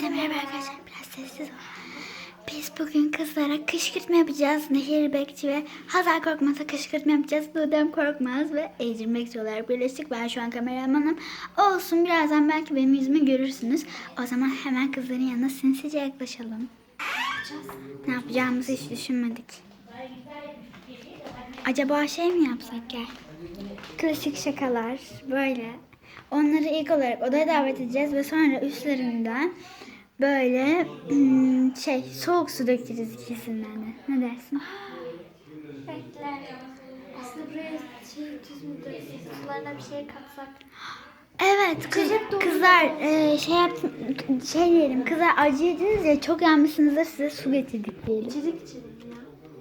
Hepinize merhaba arkadaşlar. Biraz sessiz ol. Biz bugün kızlara kışkırtma yapacağız. Nehir Bekçi ve Hazal Korkmaz'a kışkırtma yapacağız. Dudem Korkmaz ve Ecrin Bekçi olarak birleştik. Ben şu an kameramanım. Olsun birazdan belki benim yüzümü görürsünüz. O zaman hemen kızların yanına sinsice yaklaşalım. Ne yapacağımızı hiç düşünmedik. Acaba şey mi yapsak gel? Klasik şakalar böyle. Onları ilk olarak odaya davet edeceğiz ve sonra üstlerinden böyle hmm, şey soğuk su dökeceğiz ikisinden de. Ne dersin? Bekle. Aslında buraya şey tuz mu sularına bir şey katsak. Evet kız, kızlar e, şey yaptım şey diyelim kızlar acı yediniz ya çok yanmışsınızdır size su getirdik diyelim. İçecek içelim ya.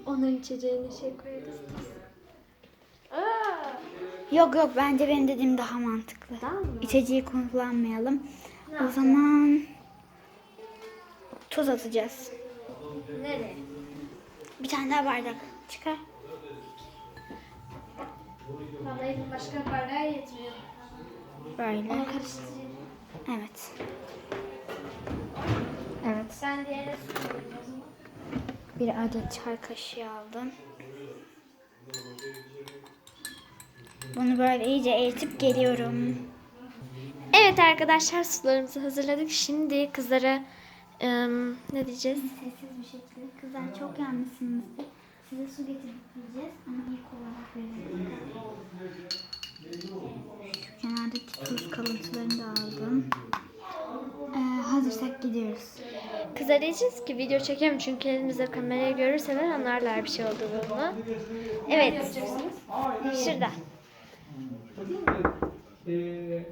Onların içeceğine şey koyarız. Yok yok bence benim dediğim daha mantıklı. Daha mı? İçeceği kullanmayalım. Ne o zaman tuz atacağız. nereye? Bir tane daha bardak çıkar. Elin başka bardağı yetmiyor. Böyle. Onu karıştırayım. Evet. Evet. Sen diğerine su. Bir adet çay kaşığı aldım. Bunu böyle iyice eritip geliyorum. Evet arkadaşlar sularımızı hazırladık. Şimdi kızlara ım, ne diyeceğiz? Sessiz bir şekilde kızlar çok yanmışsınızdır. Size su getirip diyeceğiz ama ilk olarak verelim. Şu kenardaki tuz kalıntılarını da aldım. Ee, hazırsak gidiyoruz. Kızlar diyeceğiz ki video çekelim çünkü elimizde kamerayı görürseler anlarlar bir şey olduğunu. Evet. Şurada. Ee,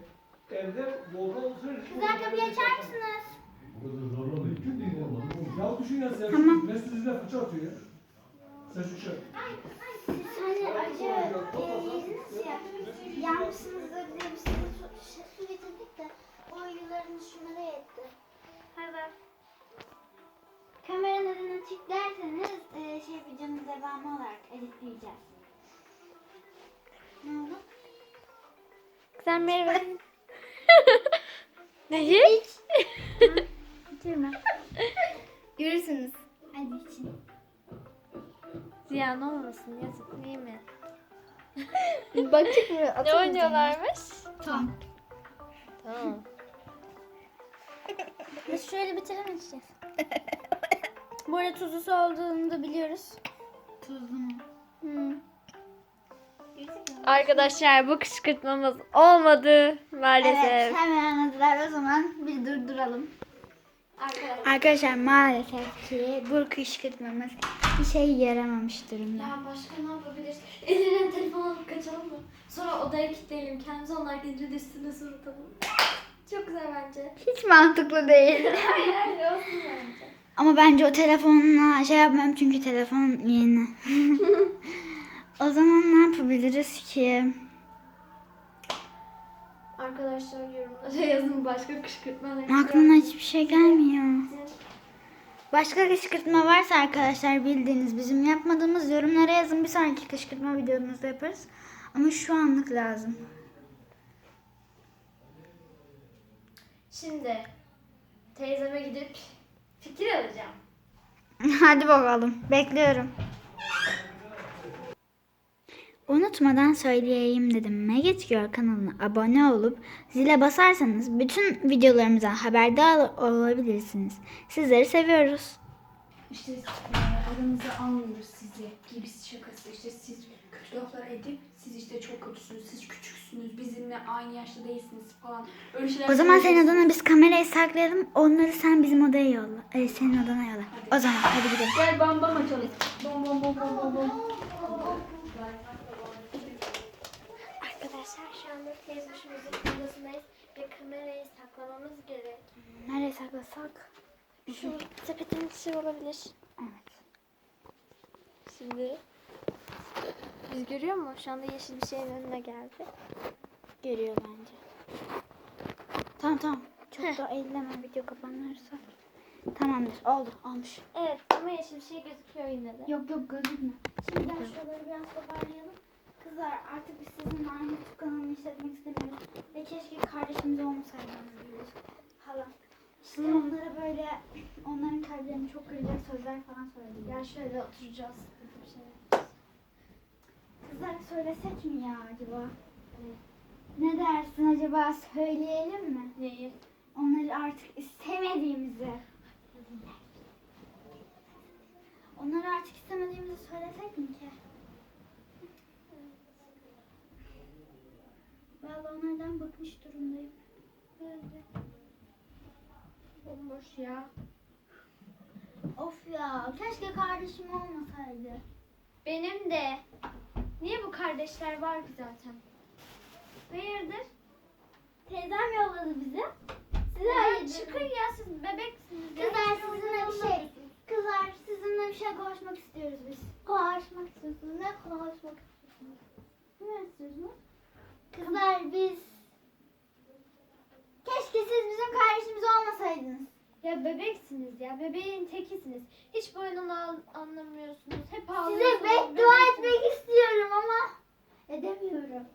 evde volkan olsaydı Kızlar kapıyı açar mısınız? mümkün değil olmadı. Ya düşün ya sen Tamam. Mesut yüzüne fırça atıyor ya. Sen şu şey. Hani acı yediniz ya, yanmışsınızdır diye biz size su, şey, su getirdik de o yılların şunlara yetti. Hadi. Kamera neden açık derseniz e, şey videonun devamı olarak editleyeceğiz. Ne oldu? Kızlar merhaba. Neyi? Bitirme. Görürsünüz. Hadi için. Ziyan olmasın yazık değil mi? Bakacak mı? Ne oynuyorlarmış? Tamam. Tamam. Biz şöyle bitirelim içeceğiz. Bu arada tuzlusu olduğunu da biliyoruz. Tuzlu mu? Hmm. Arkadaşlar bu kışkırtmamız olmadı maalesef. Evet hemen anladılar o zaman bir durduralım. Arkadaşlar. Arkadaşlar maalesef ki bu kışkırtmamız bir şey yaramamış durumda. Ya başka ne yapabiliriz? Elinden telefon alıp kaçalım mı? Sonra odaya kilitleyelim kendimizi onlar gelince de üstüne sırıtalım. Çok güzel bence. Hiç mantıklı değil. Hayır hayır olsun bence. Ama bence o telefonla şey yapmam çünkü telefon yeni. o zaman ne yapabiliriz ki? Arkadaşlar yorumlara yazın başka kışkırtmalar. Aklıma hiçbir şey gelmiyor. Başka kışkırtma varsa arkadaşlar bildiğiniz bizim yapmadığımız yorumlara yazın. Bir sonraki kışkırtma videomuzda yaparız. Ama şu anlık lazım. Şimdi teyzeme gidip fikir alacağım. Hadi bakalım. Bekliyorum. Unutmadan söyleyeyim dedim. Megit Gör kanalına abone olup zile basarsanız bütün videolarımızdan haberdar olabilirsiniz. Sizleri seviyoruz. İşte e, aranızı almıyoruz sizi gibisi şakası. İşte siz kötü laflar edip siz işte çok kötüsünüz, siz küçüksünüz, bizimle aynı yaşta değilsiniz falan. Öyle şeyler O zaman senin odana biz kamerayı saklayalım. Onları sen bizim odaya yolla. Ee, senin odana yolla. O zaman hadi gidelim. Gel bam bam açalım. Bam bam bam bam bam bam. Anda teyzemizin odasındayız ve kamerayı saklamamız gerek. Nereye saklasak? Şu sepetin içi olabilir. Evet. Şimdi biz görüyor mu? Şu anda yeşil bir şeyin önüne geldi. Görüyor bence. Tamam tamam. Çok da elleme video kapanırsa. Tamamdır. Oldu. Olmuş. Evet ama yeşil bir şey gözüküyor yine de. Yok yok gözükme. Şimdi ben şuraları biraz toparlayalım. Kızlar artık biz sizinle aynı İşletmek istemiyoruz. Ve keşke kardeşimiz olmasaydınız. Hala. İşte onlara böyle onların kalplerini çok kıracak sözler falan söyledim. Gel şöyle oturacağız. Bir şey. Kızlara söylesek mi ya acaba? Ne dersin acaba söyleyelim mi? Neyi? Onları artık istemediğimizi. Onları artık istemediğimizi söylesek mi ki? Vallahi onlardan bıkmış durumdayım. Bomboş ya. Of ya keşke kardeşim olmasaydı. Benim de. Niye bu kardeşler var ki zaten? Hayırdır? Teyzem yolladı bizi. Size hayır çıkın ya siz bebeksiniz. Kızlar sizinle bir şey. Kızlar sizinle bir şey konuşmak istiyoruz biz. Konuşmak istiyorsunuz. Ne konuşmak istiyorsunuz? Ne istiyorsunuz? Kızlar biz... Keşke siz bizim kardeşimiz olmasaydınız. Ya bebeksiniz ya. Bebeğin tekisiniz. Hiç bu oyunun an- anlamıyorsunuz. Hep Size ağlıyorsunuz. beddua bebeksiniz. etmek istiyorum ama edemiyorum.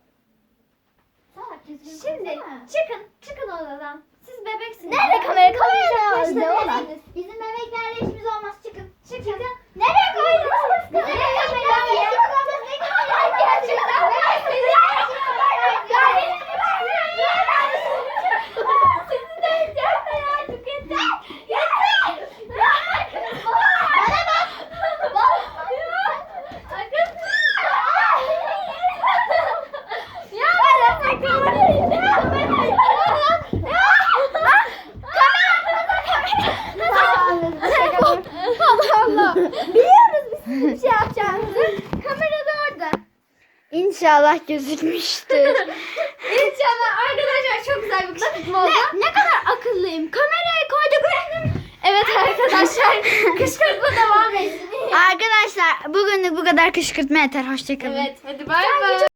Salak düzgün Şimdi konuşsana. çıkın. Çıkın odadan. Siz bebeksiniz. Nerede kamera? Kamera Yaklaşın, nerede? Oğlum, bebeksiniz. Bizim bebeklerle işimiz olmaz. Çıkın. Çıkın. Nereye koydunuz? Bizim bebeklerle işimiz olmaz. Ne kadar gerçekten Sizi de yeter artık yeter. Bana bak. Bak. Ya ben Allah Allah. Biliyoruz biz sizin bir şey yapacağınızı. Kamera da orada. İnşallah gözükmüştür. İnşallah arkadaşlar çok güzel bir kışkırtma oldu. ne, ne kadar akıllıyım. Kamerayı koyduk. Evet arkadaşlar kışkırtma devam etsin. Arkadaşlar bugünlük bu kadar kışkırtma yeter. Hoşçakalın. Evet hadi bay bay.